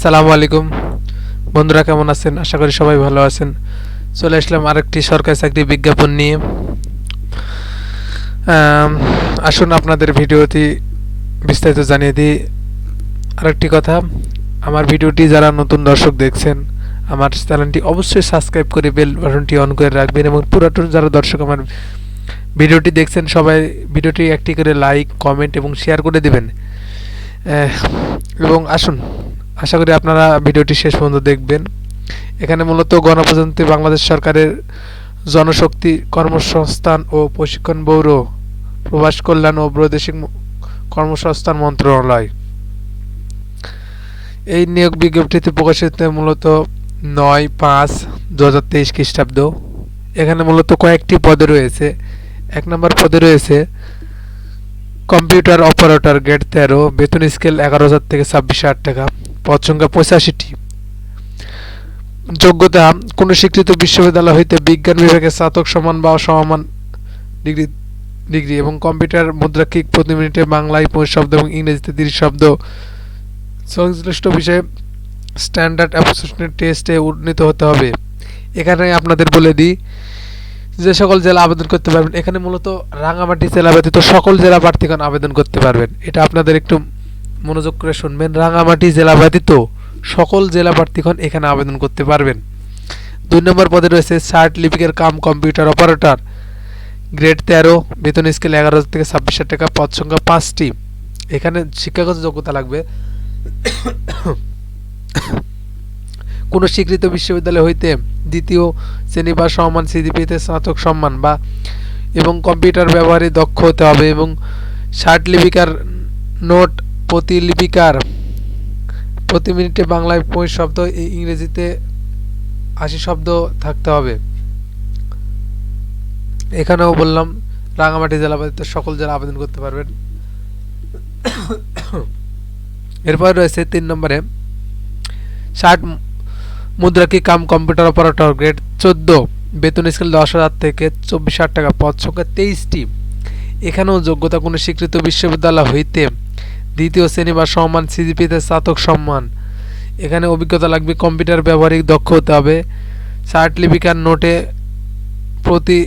আসসালামু আলাইকুম। বন্ধুরা কেমন আছেন? আশা করি সবাই ভালো আছেন। চলে আসলাম আরেকটি সরকারি চাকরি বিজ্ঞাপন নিয়ে। আসুন আপনাদের ভিডিওটি বিস্তারিত জানিয়ে দিই। আরেকটি কথা, আমার ভিডিওটি যারা নতুন দর্শক দেখছেন, আমার চ্যানেলটি অবশ্যই সাবস্ক্রাইব করে বেল বাটনটি অন করে রাখবেন এবং পুরাতন যারা দর্শক আমার ভিডিওটি দেখছেন, সবাই ভিডিওটি একটি করে লাইক, কমেন্ট এবং শেয়ার করে দেবেন। এবং আসুন আশা করি আপনারা ভিডিওটি শেষ পর্যন্ত দেখবেন। এখানে মূলত গণপ্রজাতন্ত্রী বাংলাদেশ সরকারের জনশক্তি কর্মসংস্থান ও প্রশিক্ষণ ব্যুরো প্রবাস কল্যাণ ও বৈদেশিক কর্মসংস্থান মন্ত্রণালয়। এই নিয়োগ বিজ্ঞপ্তিতে প্রকাশিত মূলত নয় পাঁচ দু হাজার তেইশ খ্রিস্টাব্দ। এখানে মূলত কয়েকটি পদে রয়েছে। এক নম্বর পদে রয়েছে কম্পিউটার অপারেটর গ্রেড তেরো, বেতন স্কেল এগারো হাজার থেকে ছাব্বিশ হাজার টাকা। পদ সংখ্যা পঁচাশিটি। যোগ্যতা, কোনো স্বীকৃত বিশ্ববিদ্যালয় হইতে বিজ্ঞান বিভাগে স্নাতক সমান বা সমান ডিগ্রি ডিগ্রি এবং কম্পিউটার, মুদ্রাক্ষিক, প্রতি মিনিটে বাংলায় পঁচিশ শব্দ এবং ইংরেজিতে তিরিশ শব্দ। সংশ্লিষ্ট বিষয়ে স্ট্যান্ডার্ড অ্যাপ্লিকেশনের টেস্টে উন্নীত হতে হবে। এখানে আপনাদের বলে দিই, যে সকল জেলা আবেদন করতে পারবেন, এখানে মূলত রাঙামাটি জেলা ব্যতীত সকল জেলা প্রার্থীগণ আবেদন করতে পারবেন। এটা আপনাদের একটু মনোযোগ করে শুনবেন। রাঙামাটি জেলা ব্যতীত সকল জেলা প্রার্থীগণ এখানে আবেদন করতে পারবেন। দুই নম্বর পদে রয়েছে সার্ট লিপিকের কাম কম্পিউটার অপারেটর। গ্রেড তেরো, বেতন স্কেল এগারো হাজার থেকে ছাব্বিশ হাজার টাকা, পদ সংখ্যা পাঁচটি। এখানে শিক্ষাগত যোগ্যতা লাগবে। কোনো স্বীকৃত বিশ্ববিদ্যালয় হইতে দ্বিতীয় শ্রেণি বা সমান সিজিপিতে স্নাতক সম্মান বা এবং কম্পিউটার ব্যবহারে দক্ষ হতে হবে এবং ষাট লিপিকার নোট প্রতিলিপিকার প্রতি মিনিটে বাংলায় পঁচিশ শব্দ ইংরেজিতে আশি শব্দ থাকতে হবে। এখানেও বললাম রাঙামাটি জেলা সকল জেলা আবেদন করতে পারবেন। এরপর রয়েছে তিন নম্বরে, ষাট মুদ্রাকি কাম কম্পিউটার অপারেটর গ্রেড চোদ্দ, বেতন স্কেল দশ হাজার থেকে চব্বিশ হাজার টাকা, পদ সংখ্যা তেইশটি। এখানেও যোগ্যতা কোনো স্বীকৃত বিশ্ববিদ্যালয় হইতে দ্বিতীয় শ্রেণি বা সমান সিজিপিতে স্নাতক সম্মান। এখানে অভিজ্ঞতা লাগবে কম্পিউটার ব্যবহারিক দক্ষ হতে হবে। ষাট লিপিকার নোটে প্রতি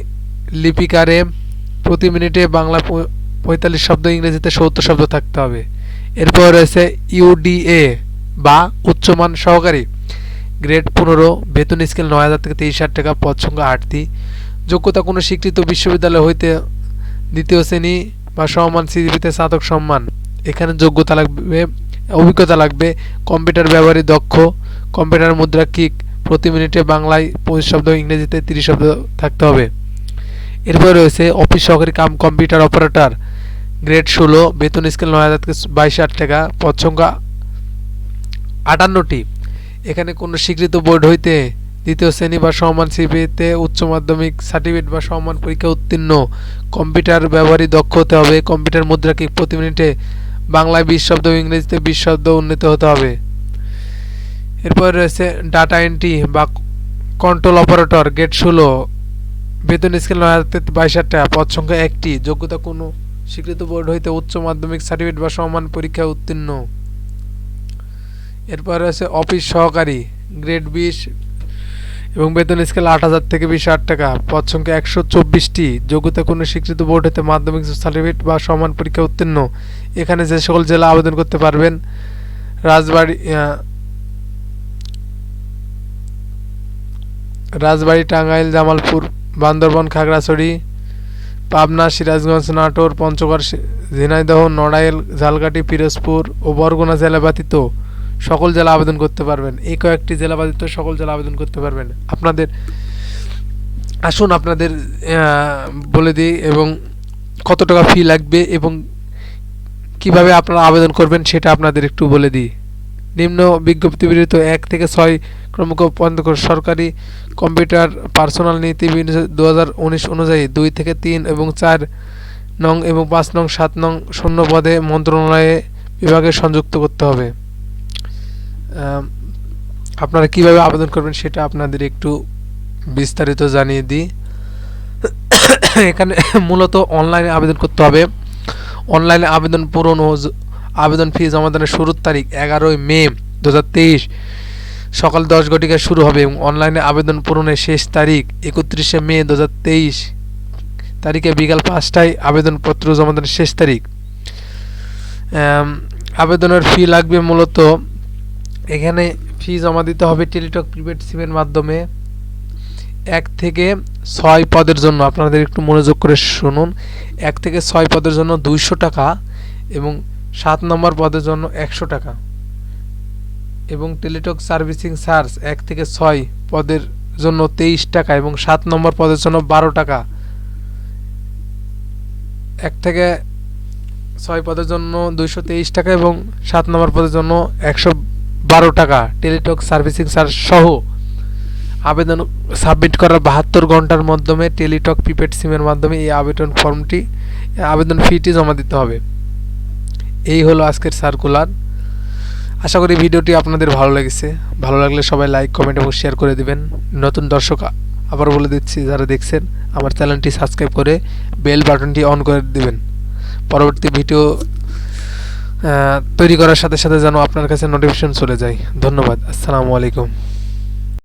লিপিকারে প্রতি মিনিটে বাংলা পঁয়তাল্লিশ শব্দ, ইংরেজিতে সত্তর শব্দ থাকতে হবে। এরপর রয়েছে ইউডিএ বা উচ্চমান সহকারী। গ্রেড পনেরো, বেতন স্কেল নয় হাজার থেকে তেইশ হাজার টাকা, পদ সংখ্যা আটটি। যোগ্যতা কোনো স্বীকৃত বিশ্ববিদ্যালয় হইতে দ্বিতীয় শ্রেণি বা সমমান সিজিপিতে স্নাতক সম্মান। এখানে যোগ্যতা লাগবে, অভিজ্ঞতা লাগবে কম্পিউটার ব্যবহারে দক্ষ কম্পিউটার মুদ্রা কিক প্রতি মিনিটে বাংলায় পঁচিশ শব্দ, ইংরেজিতে তিরিশ শব্দ থাকতে হবে। এরপর রয়েছে অফিস সহকারী কাম কম্পিউটার অপারেটর গ্রেড ষোলো, বেতন স্কেল নয় হাজার থেকে বাইশ হাজার টাকা, পদ সংখ্যা আটান্নটি। এখানে কোনো স্বীকৃত বোর্ড হইতে দ্বিতীয় শ্রেণি বা সমান সিবিতে উচ্চ মাধ্যমিক সার্টিফিকেট বা সমান পরীক্ষা উত্তীর্ণ। কম্পিউটার ব্যবহারই দক্ষ হতে হবে। কম্পিউটার মুদ্রাকে প্রতি মিনিটে বাংলায় বিশ শব্দ, ইংরেজিতে বিশ শব্দ উন্নীত হতে হবে। এরপর রয়েছে ডাটা এন্ট্রি বা কন্ট্রোল অপারেটর গেট ষোলো। বেতন স্কেল নয় বাইশ হাজার টাকা। পদ সংখ্যা একটি। যোগ্যতা কোনো। স্বীকৃত বোর্ড হইতে উচ্চ মাধ্যমিক সার্টিফিকেট বা সমান পরীক্ষা উত্তীর্ণ। এরপর আছে অফিস সহকারী গ্রেড বিশ এবং বেতন স্কেল আট হাজার থেকে বিশ হাজার টাকা। পদ সংখ্যা একশো চব্বিশটি। যোগ্যতা কোনো স্বীকৃত বোর্ড হতে মাধ্যমিক সার্টিফিকেট বা সমান পরীক্ষা উত্তীর্ণ। এখানে যে সকল জেলা আবেদন করতে পারবেন, রাজবাড়ি রাজবাড়ি, টাঙ্গাইল, জামালপুর, বান্দরবন, খাগড়াছড়ি, পাবনা, সিরাজগঞ্জ, নাটোর, পঞ্চগড়, ঝিনাইদহ, নড়াইল, ঝালকাঠি, পিরোজপুর ও বরগুনা জেলা ব্যতীত সকল জেলা আবেদন করতে পারবেন। এই কয়েকটি জেলা ব্যতীত সকল জেলা আবেদন করতে পারবেন। আপনাদের, আসুন আপনাদের বলে দিই এবং কত টাকা ফি লাগবে এবং কীভাবে আপনারা আবেদন করবেন সেটা আপনাদের একটু বলে দিই। নিম্ন বিজ্ঞপ্তি বিরহিত এক থেকে ছয় ক্রমক সরকারি কম্পিউটার পার্সোনাল নীতি দু হাজার উনিশ অনুযায়ী দুই থেকে তিন এবং চার নং এবং পাঁচ নং, সাত নং শূন্য পদে মন্ত্রণালয়ে বিভাগে সংযুক্ত করতে হবে। আপনারা কীভাবে আবেদন করবেন সেটা আপনাদের একটু বিস্তারিত জানিয়ে দিই। এখানে মূলত অনলাইনে আবেদন করতে হবে। অনলাইনে আবেদন পূরণ ও আবেদন ফি জমা দানের শুরুর তারিখ এগারোই মে দু হাজার তেইশ। সকাল দশ ঘটিকায় শুরু হবে এবং অনলাইনে আবেদন পূরণের শেষ তারিখ একত্রিশে মে দু হাজার তেইশ। তারিখে বিকাল পাঁচটায় আবেদনপত্র জমা দেওয়ার শেষ তারিখ। আবেদনের ফি লাগবে মূলত এখানে ফি জমা দিতে হবে টেলিটক প্রিপেড সিমের মাধ্যমে। এক থেকে ছয় পদের জন্য, আপনাদের একটু মনোযোগ করে শুনুন। এক থেকে ছয় পদের জন্য দুইশো টাকা এবং সাত নম্বর পদের জন্য একশো টাকা। এবং টেলিটক সার্ভিসিং চার্জ এক থেকে ছয় পদের জন্য তেইশ টাকা এবং সাত নম্বর পদের জন্য বারো টাকা। এক থেকে ছয় পদের জন্য দুইশো তেইশ টাকা এবং সাত নম্বর পদের জন্য একশো বারো টাকা। টেলিটক সার্ভিসিং চার্জ সহ আবেদন সাবমিট করার বাহাত্তর ঘণ্টার মাধ্যমে টেলিটক প্রিপেড সিমের মাধ্যমে এই আবেদন ফর্মটি, আবেদন ফিটি জমা দিতে হবে। এই হলো আজকের সার্কুলার। আশা করি ভিডিওটি আপনাদের ভালো লেগেছে। ভালো লাগলে সবাই লাইক, কমেন্ট এবং শেয়ার করে দিবেন। নতুন দর্শক আবার বলে দিচ্ছি, যারা দেখছেন, আমার চ্যানেলটি সাবস্ক্রাইব করে বেল বাটনটি অন করে দিবেন। পরবর্তী ভিডিও তৈরি করার সাথে সাথে যেন আপনার কাছে নোটিফিকেশন চলে যায়। ধন্যবাদ। আসসালামু আলাইকুম।